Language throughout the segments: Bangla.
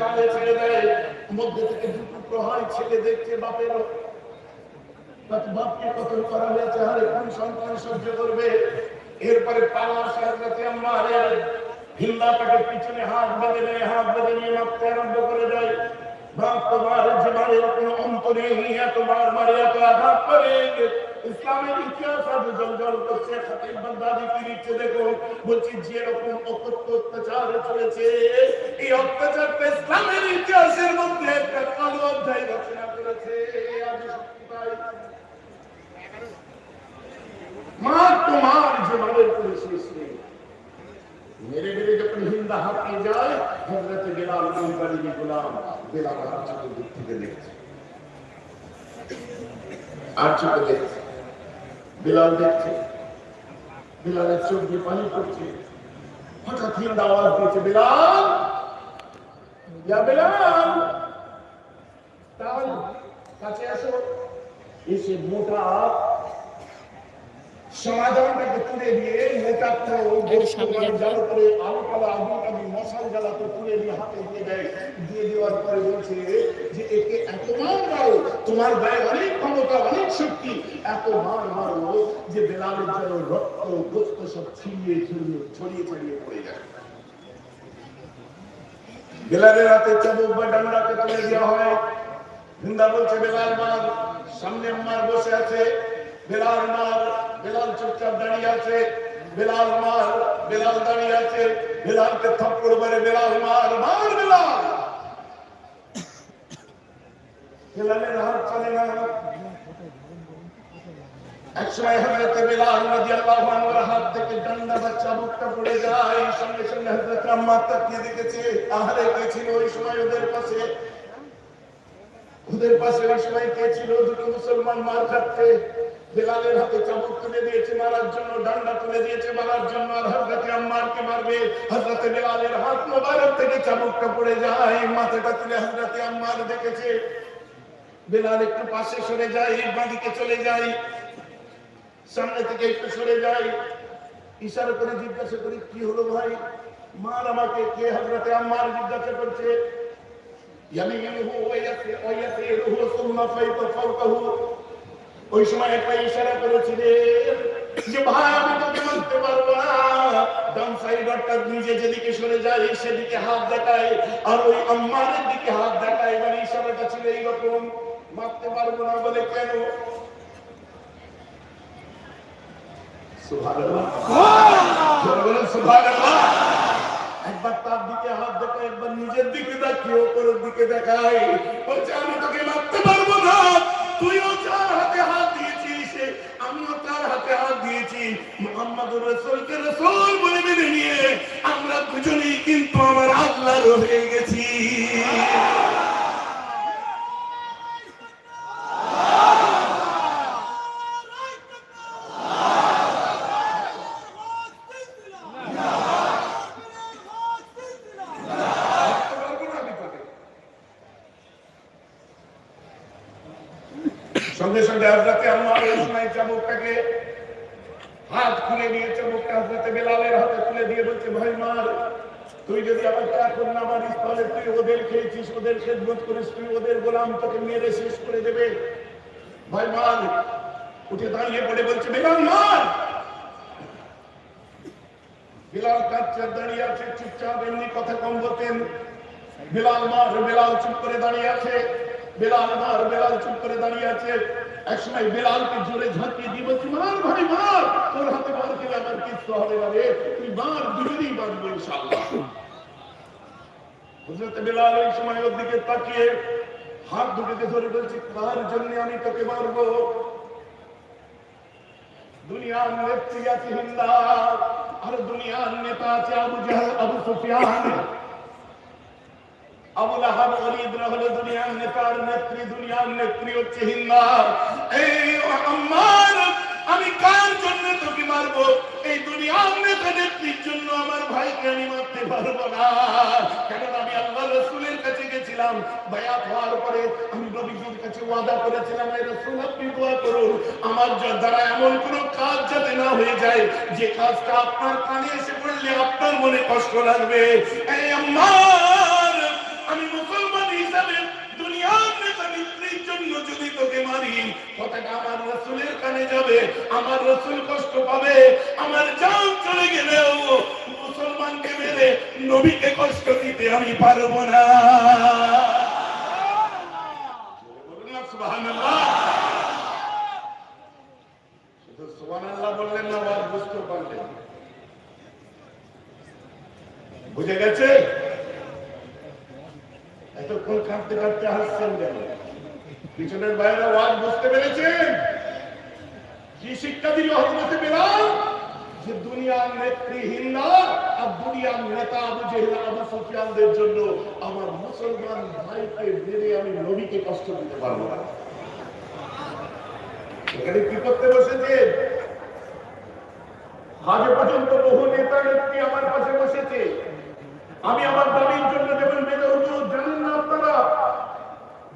সীমানে ছেড়ে দেয়। মধ্যে থেকে দু টুকরো হয় ছেলে দেখছে বাপের। বাপকে কতল করা হয়েছে, আরে কোন সন্তান সহ্য করবে? এরপরে পাল্লা সাহায্যে আমার হিল্লাটাকে পিছনে হাত বেঁধে নেয় হাত বেঁধে নিয়ে মারতে আরম্ভ করে দেয়। বাপ তোমার জীবনের কোন অন্ত নেই, এতবার মারে এত আঘাত করে। ইসলামের ইতিহাস আজ জলজল করছে খাতিব দেখো, বলছি, যেরকম অকথ্য অত্যাচার চলেছে, এই অত্যাচারটা ইসলামের ইতিহাসের মধ্যে একটা কালো অধ্যায় রচনা করেছে। মা, তোমার শেষ নেই মেরে মেরে যখন হিন্দা হাঁপিয়ে যায় হজরত বেলাল কোম্পানির গোলাম, বেলাল আর চোখে দিক থেকে দেখছে আর চোখে দেখছে বেলাল দেখছে বিলালের চোখ দিয়ে পানি পড়ছে। হঠাৎ হিন্দা আওয়াজ দিয়েছে, বিলাল! বিলাল! কাছে আসো। এসে মোটা সমাধানটাকে তুলে দিয়ে নেতাটা ও জালো করে আলু পালা আগুন কাবি মশাল জ্বালাতে তুলে দিয়ে হাতে দিয়ে দেয় দিয়ে দেওয়ার পরে বলছে যে একে এত মার মারো তোমার গায়ে অনেক ক্ষমতা অনেক শক্তি এত মার মারো যে বেলালের যেন রক্ত গোস্ত সব ছিড়িয়ে ছড়িয়ে ছড়িয়ে ছড়িয়ে পড়ে যায়। বেলালের হাতে চাবুক বা ডান্ডাকে তুলে দেওয়া হয়। বলছে বেলাল মার সামনে মার বসে আছে। বেলাল মার, বেলাল চুপচাপ দাঁড়িয়ে আছে। বেলাল মার, বেলাল দাঁড়িয়ে আছে। বেলালকে থাপ্পড় মারে বেলাল মার মার বেলাল! বেলালের হাত চলে না। একসময় হাত থেকে ওই সময় ওদের পাশে? ওদের পাশে ওই সময় কে ছিল? দুটো মুসলমান মার খাচ্ছে বেলালের হাতে চাবুক তুলে দিয়েছে, মারার জন্য, ডান্ডা তুলে দিয়েছে, মারার জন্য, আর হজরতে আম্মারকে মারবে। হজরতে বেলালের হাত মোবারক থেকে চাবুকটা পড়ে যায়, মাথাটা তুলে হজরতে আম্মার দেখেছে। বেলাল একটু পাশে সরে যায়, বাঁদিকে চলে যায়, সামনে থেকে একটু সরে যায়। ইশারা করে জিজ্ঞাসা করি, কি হলো ভাই? মার আমাকে, কে হজরতে আম্মার জিজ্ঞাসা করছে? ওয়া ইয়াসিরুহু সুম্মা ফাইতা ফাওকাহু ওই সময় একটা ইশারা করেছিলেন যে ভাই আমি তোকে মারতে পারব না। ডান সাইড অর্থাৎ নিজে যেদিকে সরে যায় সেদিকে হাত দেখায়। আর ওই আম্মারের দিকে হাত দেখায়। মানে ইশারাটা ছিল এইরকম মারতে পারব না বলে কেন? বলেন সুবহানাল্লাহ। একবার তার দিকে হাত দেখায়, একবার নিজের দিকে দেখিয়ে ওপরের দিকে দেখায়। বলছে আমি তোকে মারতে পারব না। তুইও যার হাতে হাত দিয়েছিস, আমিও তার হাতে হাত দিয়েছি। মোহাম্মদ রসুলকে রসুল বলে মেনে নিয়ে আমরা দুজনেই কিন্তু আমার আল্লাহর হয়ে গেছি সঙ্গে সঙ্গে হজরতে আম্মার ওই সময় চাবুকটাকে হাত খুলে নিয়ে চাবুকটা হজরতে বেলালের হাতে তুলে দিয়ে বলছে ভাই মার তুই যদি আমাকে এখন না মারিস তাহলে তুই ওদের খেয়েছিস ওদের খেদমত করিস তুই ওদের গোলাম তোকে মেরে শেষ করে দেবে ভাই মার দাঁড়িয়ে পড়ে বলছে, বেলাল মার! বিলাল কাঁদছে দাঁড়িয়ে আছে, চুপচাপ এমনি কথা কম বলতেন। বেলাল মার, বেলাল চুপ করে দাঁড়িয়ে আছে। বেলাল মার, বেলাল চুপ করে দাঁড়িয়ে আছে। জোরে ঝাঁকিয়ে দিয়ে মার ভাই, মার! তোর হাতে মার খেলে আমার হবে না রে। তুই মার, দুজনেই বাঁচবো ইনশাআল্লাহ। হজরত ওই সময় ওর দিকে তাকিয়ে হাত দুটোকে ধরে বলছি, কার জন্য আমি তোকে মারবো? দুনিয়ার নেত্রী আছে হিন্দা আর দুনিয়ার নেতা আছে আবু জাহাল, আবু সুফিয়ান। আবু লাহাব ওলিদরা হলো দুনিয়ার নেতার নেত্রী, দুনিয়ার নেত্রী হচ্ছে হিন্দা এই আম্মার, আমি কার জন্য তোকে মারবো? এই দুনিয়ার নেতা নেত্রীর জন্য আমার ভাইকে আমি মারতে পারব না। কেন আমি আল্লাহ রসুলের করেছিলাম বায়াত হওয়ার পরে আমি নবীজির কাছে ওয়াদা করেছিলাম এই রাসূল, আপনি দোয়া করুন, আমার দ্বারা এমন কোন কাজ যাতে না হয়ে যায়, যে কাজটা আপনার কানে এসে পড়লে আপনার মনে কষ্ট লাগবে। এই আমার আমি মুসলমান হিসাবে দুনিয়ার নেতা নেত্রীর জন্য যদি তোকে মারি, কথাটা আমার রসুলের কানে যাবে, আমার রসুল কষ্ট পাবে, আমার জান চলে গেলেও মুসলমানকে মেরে নবীকে কষ্ট দিতে আমি পারব না। বুঝে গেছে? এতক্ষণ কাঁদতে কাঁদতে হাসছেন কেন? পিছনের বাইরে ওয়াজ বুঝতে পেরেছেন? কি শিক্ষা দিল হজরতে বেলাল? যে দুনিয়ার নেত্রীহীন না আর দুনিয়ার নেতা আবু জেহেল আবু সুফিয়ানদের জন্য আমার মুসলমান ভাইকে মেরে আমি নবীকে কষ্ট দিতে পারব না। এখানে কি করতে বসেছেন আজ পর্যন্ত বহু নেতা নেত্রী আমার পাশে বসেছে। আমি আমার দাবির জন্য যেমন বেঁধে হুজুর জানেন না আপনারা?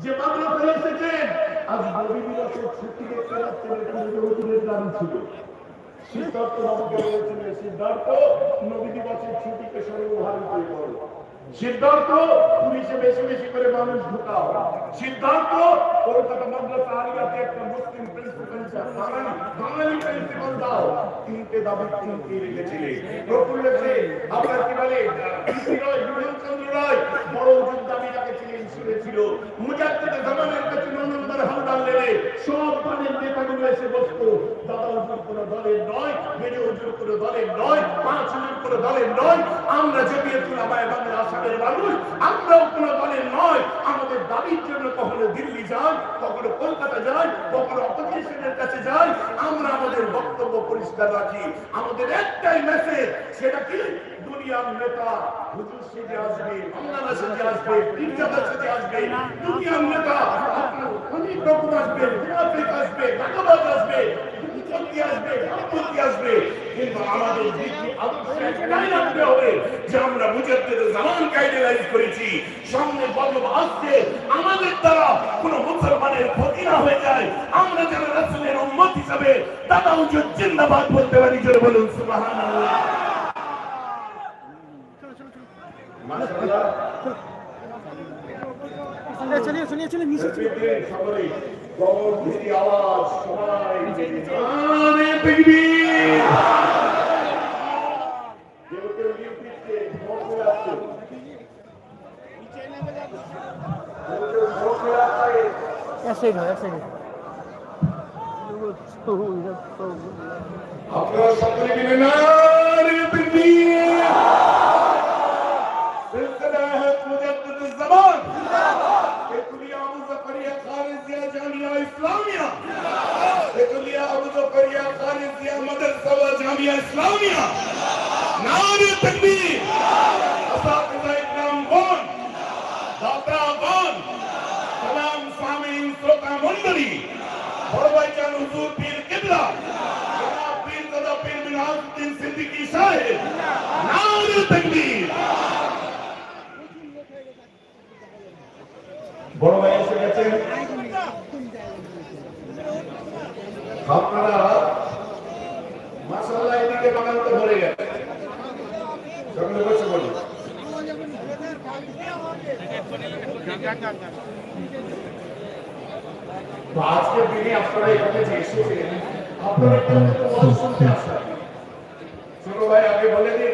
যে মাদ্রাসা এসেছেন, আজ নবী দিবসের ছুটি দেখতে পাচ্ছেন হুজুরের দাবি ছিল। সিদ্ধার্থ বাবুকে বলেছিলেন সিদ্ধার্থ নবী দিবসের ছুটিকে সর্বভারতীয় করো সিদ্ধার্থ পুলিশে বেশি বেশি করে আপনার কি বলে বড় দাবি রেখেছিলেন শুনেছিল মুজাদ্দিদ জামানের কাছে নন্দর হালদার লেনে সব দলের নেতাগুলো এসে বসতো। দাদা হুজুর কোন দলের নয় মেজে হুজুর কোন দলের নয়, পাঁচ হুজুর কোন দলের নয়। আমরা জমিয়তুল আমায় বাংলা আসামের মানুষ, আমরাও কোন দলের নয়। আমাদের দাবির জন্য কখনো দিল্লি যাই, কখনো কলকাতা যাই, কখনো অপোজিশনের কাছে যাই। আমরা আমাদের বক্তব্য পরিষ্কার রাখি। আমাদের একটাই মেসেজ সেটা কি? দুনিয়ার নেতা হুজুর সেজে আসবে বাংলা সেজে আসবে পিরজাদা সেজে আসবে দুনিয়ার নেতা অনেক রকম আসবে, মুনাফিক আসবে, টাকাবাজ আসবে আমরা মুজাদ্দিদ জামান গাইডলাইন সামনে গজব আমাদের কোনো মুসলমানের ক্ষতি না হয়ে যায়। আমরা যেন রাসূলের উম্মত হিসাবে দাদা হুজুর জিন্দাবাদ বলতে পারি, জোরে বলুন, সুবহানাল্লাহ। চলিয়ে চলিয়ে চলিয়ে নিচে আওয়াজ সবাই নারে তাকবীর কেউ কেউ ইউপিতে ভোট হয়ে আসছে কেউ কেউ ভোট হয়ে আসছে এক সাইড হয় এক সাইড আপনারা সকলে মিলে নারে তাকবীর সিলসিলা হক মুজাদ্দিদ জামান তেতুলিয়া আবু জাকারিয়া খারিজিয়া জামিয়া ইসলামিয়া তেতুলিয়া আবু জাকারিয়া খারিজিয়া মাদ্রাসা ওয়া জামিয়া ইসলামিয়া নারে তাকবীর আসাতিজা ইকরাম গণ দাতাগণ সালাম সামিন শ্রোতা মণ্ডলী বড় ভাইজান হুজুর পীর কিবলা জনাব পীর দাদা পীর মিনহাজউদ্দিন সিদ্দিকী সাহেব নারে তাকবীর বড় ভাই এসে গেছেন আপনারা মাসাল্লাহ এদিকে বাগানতে ভরে গেছে। সকলে বসে বলি তো আজকের দিনে আপনারা এখানে যে এসেছেন আপনারা একটা ওয়াজ শুনতে আসেন ছোট ভাই আগে বলে দিয়েছে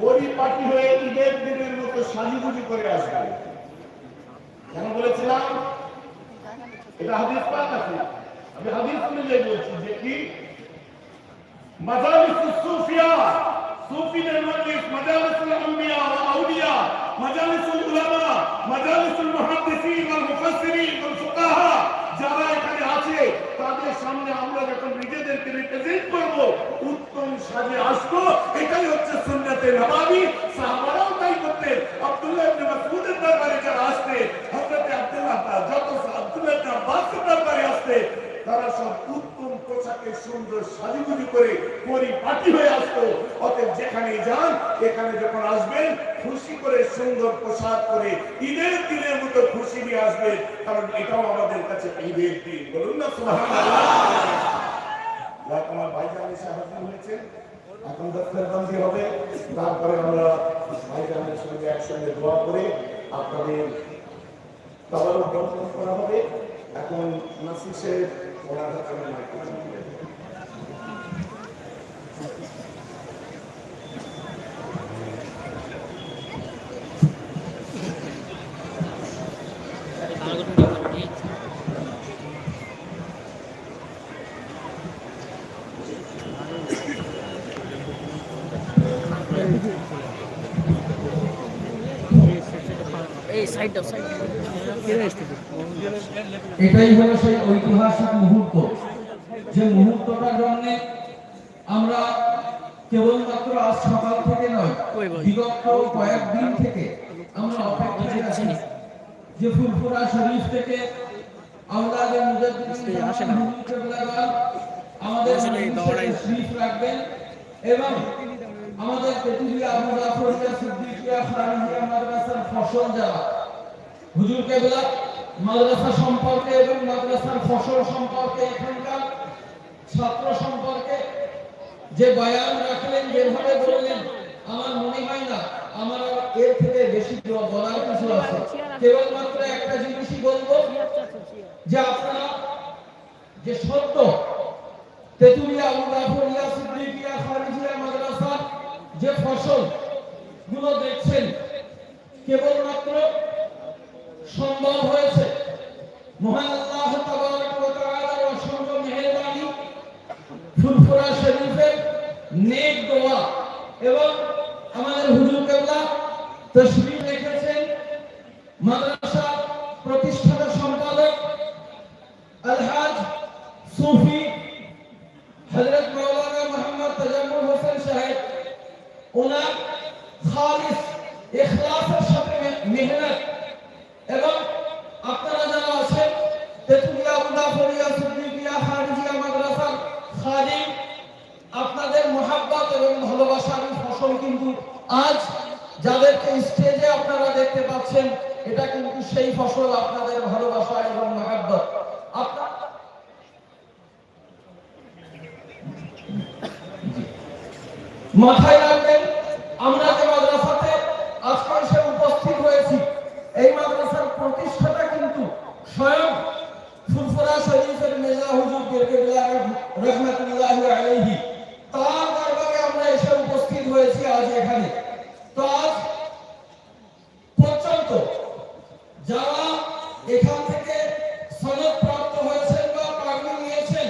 পরিপাটি হয়ে ঈদের দিনের মতো সাজুগুজু করে আসবে। কেন বলেছিলাম? এটা হাদিস পান আছে। আমি হাদিস অনুযায়ী বলছি যে কি? মাজালিস সুফিয়া, সুফিদের মজলিস, মাজালিসুল আম্বিয়া ওয়া আউলিয়া, মাজালিসুল উলামা, মাজালিসুল মুহাদ্দিসিন ওয়াল মুফাসসিরিন ওয়াল ফুকাহা। যারা এখানে আছে, তাদের সামনে আমরা যখন নিজেদেরকে রিপ্রেজেন্ট করব, উত্তম সাজে আসব। এটাই হচ্ছে সুন্নতে নবাবী। সাহাবারাও তাই করতেন। আব্দুল্লাহ ইবনে মাসউদের দরবারে যারা আসতেন, হযরত আব্দুল্লাহ যত আব্দুল্লাহ ইবনে বাস্তব ব্যাপারে আসছে তারা সব উত্তম পোশাকে সুন্দর সাজুগুজু করে পরিপাটি হয়ে আসতো। অতএব যেখানে যান, এখানে যখন আসবেন, খুশি করে সুন্দর পোশাক করে ঈদের দিনের মতো খুশি নিয়ে আসবেন কারণ এটাও আমাদের কাছে ঈদের দিন বলুন না, সুবহানাল্লাহ। আমার ভাইজান এসে হাজির হয়েছে। এখন দফতর বন্দি হবে। তারপরে আমরা ভাইজানের সঙ্গে একসঙ্গে দোয়া করে আপনাদের করা হবে। এখন নাসির সাহেব, ওনার হাতে এটাই হলো সেই ঐতিহাসিক মুহূর্ত। যে মুহূর্তটার জন্য আমরা কেবলমাত্র আজ সকাল থেকে নয় বিগত কয়েকদিন থেকে আমরা অপেক্ষায় আছি। যে ফুলপুরা শরীফ থেকে মুজাদ্দিদিন কেবলাগার আমাদের শরীফ রাখবেন এবং আমাদের তেতুলিয়া আবু সিদ্দিকিয়া মাদ্রাসার ফসল যারা হুজুর কেবলা মাদ্রাসা সম্পর্কে এবং মাদ্রাসার ফসল সম্পর্কে এখানকার ছাত্র সম্পর্কে যে বয়ান রাখলেন, যেভাবে বললেন, আমার মনে হয় না, আমার এর থেকে বেশি বলার কিছু আছে। কেবলমাত্র একটা জিনিসই বলব, যে আপনারা যে সত্য, তেতুলিয়া জাফরিয়া সিদ্দিকিয়া খারিজিয়া মাদ্রাসার যে ফসলগুলো দেখছেন, কেবলমাত্র সম্ভব হয়েছে। মহান আল্লাহ তাআলার অসংখ্য মেহেরবানি, ফুরফুরা শরীফের নেক দোয়া এবং আমাদের হুজুর কেবলা তশরিফ আজ যাদেরকে স্টেজে আপনারা দেখতে পাচ্ছেন, এটা কিন্তু সেই ফসল আপনাদের ভালোবাসা এবং মহাব্বত। মাথায় রাখবেন, আমরা যে মাদ্রাসাতে আজকে এসে উপস্থিত হয়েছি, এই মাদ্রাসার প্রতিষ্ঠাতা কিন্তু স্বয়ং ফুরফুরা শরীফের মেজা হুজুর কিরকিল্লাহ রহমাতুল্লাহি তার দরবারে আমরা এসে উপস্থিত হয়েছি আজ এখানে তো আজ পর্যন্ত যারা এখান থেকে সনদ প্রাপ্ত হয়েছেন বা পাগড়ি নিয়েছেন,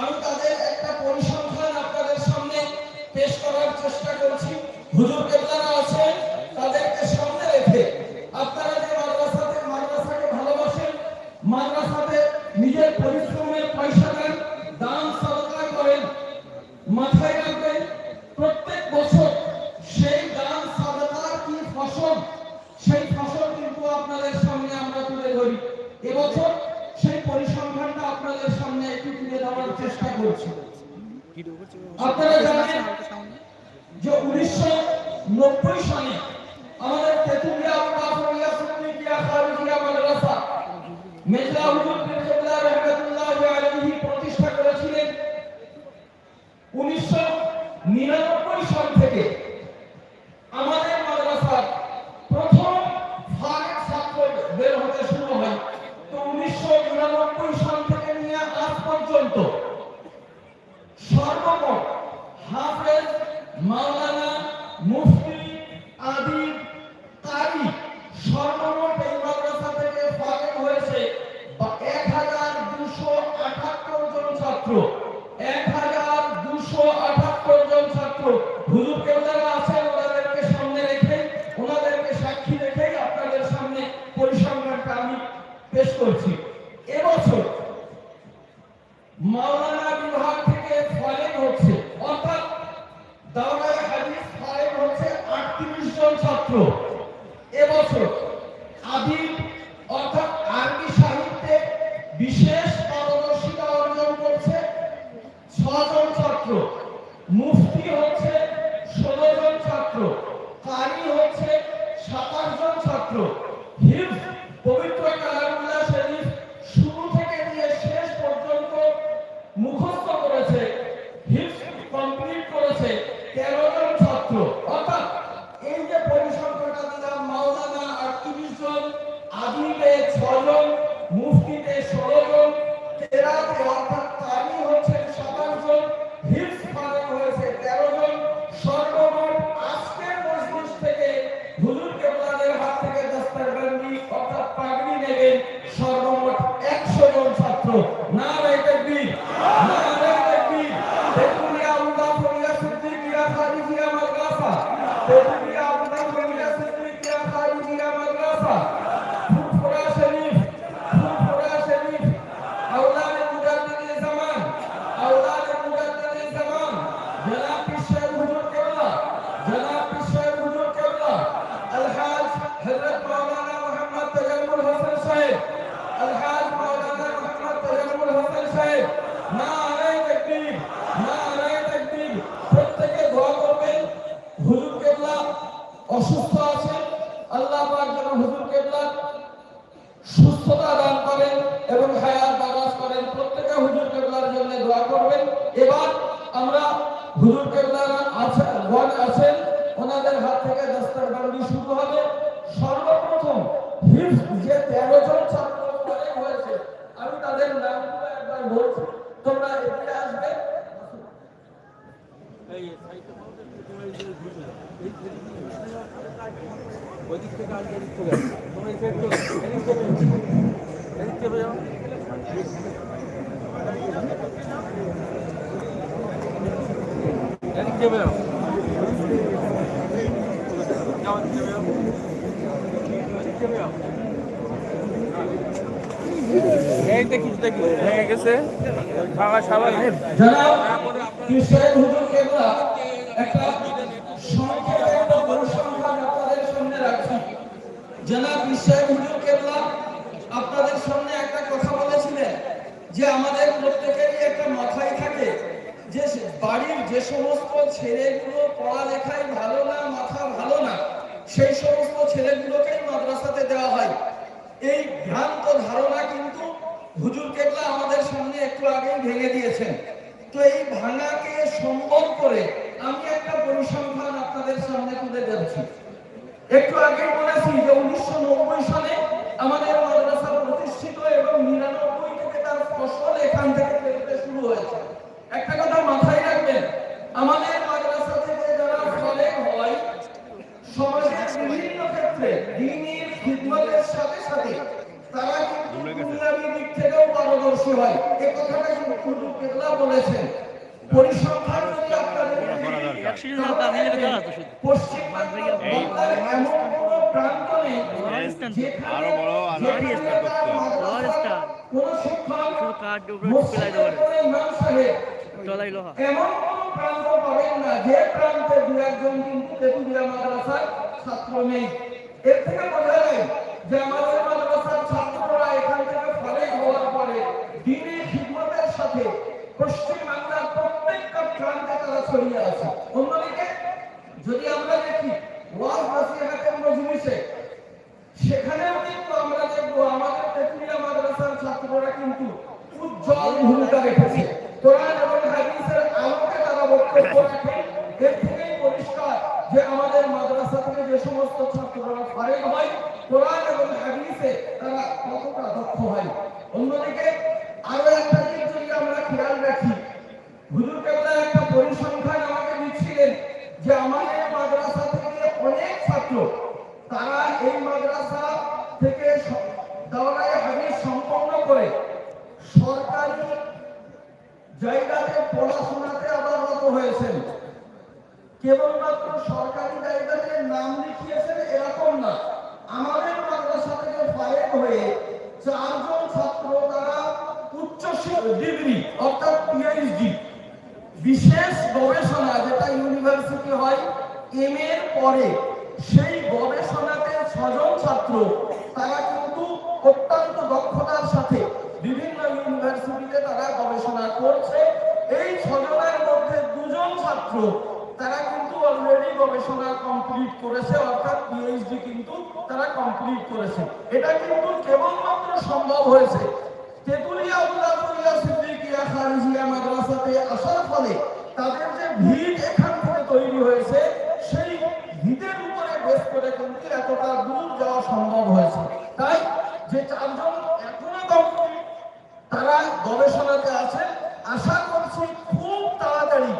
আমি তাদের একটা পরিসংখ্যান আপনাদের সামনে পেশ করার চেষ্টা করছি। হুজুর মেজলা হুজুর কেবলা রহমতুল্লাহ আলাইহি প্রতিষ্ঠা করেছিলেন। 1999 কমপ্লিট করেছে। তেরো জন ছাত্র। হিফজ যে তেরো জন ছাত্র পরে হয়েছে আমি তাদের নামগুলো একবার বলছি তোমরা এদিকে আসবে ওইদিক থেকে আসবে এদিক থেকে আসবে। তোমরা এদিক থেকে চলো, এদিক থেকে চলো। এদিক থেকে যাও। এদিক থেকে যাও। যাও, এদিক থেকে যাও। এদিক থেকে যাও। এই দেখি দেখি ভেঙে গেছে খাওয়া স্বাভাবিক জনাব কৃষ্ণের হুজুর কেবলা, একটা সংক্ষেপে পরিসংখ্যান আপনাদের সামনে রাখছি। জনাব কৃষ্ণের হুজুর কেবলা, আপনাদের সামনে একটা কথা বলেছিলেন যে আমাদের প্রত্যেকেরই একটা মাথায় থাকে যে বাড়ির যে সমস্ত ছেলেগুলো পড়ালেখায় ভালো না, মাথা ভালো না, সেই সমস্ত ছেলেগুলোকেই মাদ্রাসাতে দেওয়া হয়। এই ভ্রান্ত ধারণা কিন্তু হুজুর কেবলা আমাদের সামনে একটু আগেই ভেঙে দিয়েছেন। তো এই ভাঙাকে সম্ভব করে আমি একটা পরিসংখ্যান আপনাদের সামনে তুলে ধরছি। একটু আগে বলেছি যে উনিশশো নব্বই সালে আমাদের মাদ্রাসা প্রতিষ্ঠিত এবং নিরানব্বই থেকে তার ফসল এখান থেকে পেতে শুরু হয়েছে একটা কথা মাথায় রাখবেন আমাদের মাদ্রাসা থেকে যারা ফলে হয় সমাজের বিভিন্ন ক্ষেত্রে দিনের খিদমতের সাথে সাথে তারা কিন্তু দুনিয়াবী দিক থেকেও পারদর্শী হয় এই কথাটা কিন্তু হুজুর কেবলা বলেছেন পরিসংখ্যান যদি আপনাদের একশো জন তার নিজের দেওয়া তো শুধু পশ্চিম বাংলার এমন কোনো প্রান্ত নেই Rajasthan তো। যেখানে তার মাদ্রাসার কোনো শিক্ষক শুধু কাঠ উপরে পেলাই দেওয়ার মসজিদের কোনো ইমাম সাহেব তলাই লোহা এমন কোন প্রান্ত পাবেন না যে প্রান্তে দু একজন কিন্তু তেতুলিয়া মাদ্রাসার ছাত্র নেই। এর থেকে বোঝা যায় যে আমাদের মাদ্রাসার ছাত্ররা এখান থেকে ফলে হওয়ার পরে দিনের খিদমতের সাথে পশ্চিম বাংলার প্রত্যেকটা প্রান্তে তারা ছড়িয়ে আছে অন্যদিকে যদি আমরা দেখি ওয়াজ নাসিহাতের মজলিসে সেখানেও কিন্তু আমরা দেখব আমাদের তেতুলিয়া মাদ্রাসার ছাত্ররা কিন্তু উজ্জ্বল ভূমিকা রেখেছে কোরআন এবং হাদিসের আলোকে তারা বক্তব্য রাখে এর থেকেই পরিষ্কার যে আমাদের মাদ্রাসা থেকে যে সমস্ত ছাত্ররা ফারেক হয় কোরআন এবং হাদিসে তারা কতটা দক্ষ হয় অন্যদিকে আরও একটা দিক যদি আমরা খেয়াল রাখি হুজুর কেবলা একটা পরিসংখ্যান আমাকে দিচ্ছিলেন যে আমাদের মাদ্রাসা থেকে অনেক ছাত্র, তারা এই মাদ্রাসা থেকে দাওরায়ে হাদিস সম্পন্ন করে। সরকারি জায়গাতে পড়াশোনাতে আবার রত হয়েছেন। কেবলমাত্র সরকারি জায়গাতে নাম লিখিয়েছেন এরকম না। আমাদের মাদ্রাসা থেকে ফায়েক হয়ে চারজন ছাত্র তারা উচ্চ ডিগ্রি, অর্থাৎ পিএইচডি বিশেষ গবেষণা যেটা ইউনিভার্সিটি হয় এম এর পরে, সেই গবেষণাতে ছজন ছাত্র, তারা কিন্তু অত্যন্ত দক্ষতার সাথে বিভিন্ন ইউনিভার্সিটিতে তারা গবেষণা করছে। এই ছজনের মধ্যে দুজন ছাত্র, তারা কিন্তু অলরেডি গবেষণা কমপ্লিট করেছে, অর্থাৎ পিএইচডি কিন্তু তারা কমপ্লিট করেছে। এটা কিন্তু কেবলমাত্র সম্ভব হয়েছে। তেতুলিয়া সিদ্দিকিয়া খারিজিয়া মাদ্রাসাতে আসার ফলে তাদের যে ভিত এখান থেকে তৈরি হয়েছে, সেই ভিতের উপরে বেশ করে কিন্তু এতটা দূর যাওয়া সম্ভব হয়েছে। তাই যে চারজন এখনও কম তারা গবেষণাতে আছেন। আশা করছি খুব তাড়াতাড়ি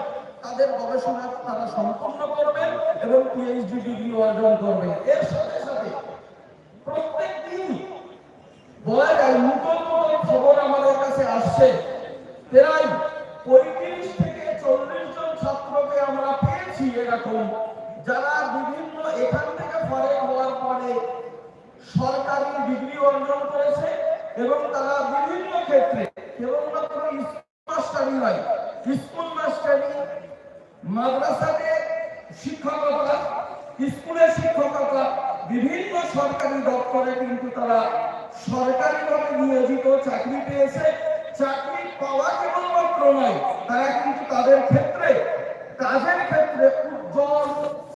তাদের গবেষণা তারা সম্পূর্ণ করবেন এবং পিএইচডি ডিগ্রি অর্জন করবেন। এর সাথে সাথে প্রত্যেক দিন বলা যায় নতুন নতুন খবর আমাদের কাছে আসছে। প্রায় পঁয়ত্রিশ থেকে চল্লিশ জন ছাত্রকে আমরা পেয়েছি এরকম, যারা বিভিন্ন এখান থেকে ফরেন হওয়ার পরে সরকারি ডিগ্রি অর্জন করেছে এবং তারা বিভিন্ন ক্ষেত্রে কেবলমাত্র মাস্টারি নয় স্কুল মাস্টারি মাদ্রাসাতে শিক্ষকতা স্কুলের শিক্ষকতা, বিভিন্ন সরকারি দপ্তরে কিন্তু তারা সরকারিভাবে নিয়োজিত চাকরি পেয়েছে।